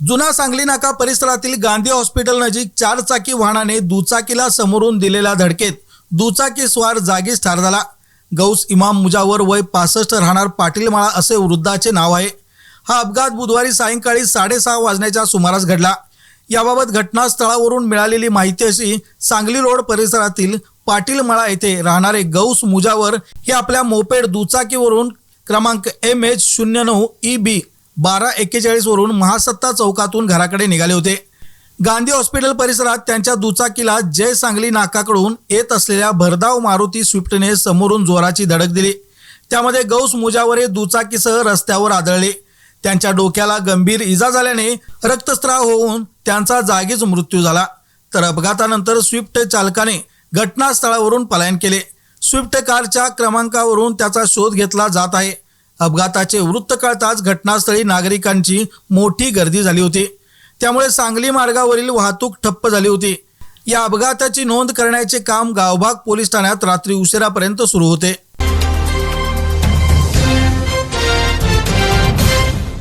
जुना सांगली नाका परिसरातील गांधी हॉस्पिटल नजीक चार चाकी वाहनाने दुचाकीला समोरून दिलेल्या धडकेत दुचाकी स्वार जागीच ठार झाला. गौस इमाम मुजावर वय पासष्ट राहणार पाटीलमाळा असे वृद्धाचे नाव आहे. हा अपघात बुधवारी सायंकाळी साडेसहा वाजण्याच्या सुमारास घडला. याबाबत घटनास्थळावरून मिळालेली माहिती अशी सांगली रोड परिसरातील पाटीलमाळा येथे राहणारे गौस मुजावर हे आपल्या मोपेड दुचाकीवरून क्रमांक एम एच शून्य नऊ ई बी बारा एक्केचाळीस वरून महासत्ता चौकातून घराकडे निघाले होते. गांधी हॉस्पिटल परिसरात त्यांच्या दुचाकीला जय सांगली नाकाकडून येत असलेल्या भरधाव मारुती स्विफ्टने समोरून जोराची धडक दिली. त्यामध्ये गौस मुजावरे दुचाकीसह रस्त्यावर आदळले. त्यांच्या डोक्याला गंभीर इजा झाल्याने रक्तस्राव होऊन त्यांचा जागीच मृत्यू झाला. तर अपघातानंतर स्विफ्ट चालकाने घटनास्थळावरून पलायन केले. स्विफ्ट कारच्या क्रमांकावरून त्याचा शोध घेतला जात आहे. अपघाताचे वृत्त कळताच घटनास्थळी नागरिकांची मोठी गर्दी झाली होती. त्यामुळे सांगली मार्गावरील वाहतूक ठप्प झाली होती. या अपघाताची नोंद करण्याचे काम गावभाग पोलीस ठाण्यात रात्री उशिरापर्यंत सुरू होते.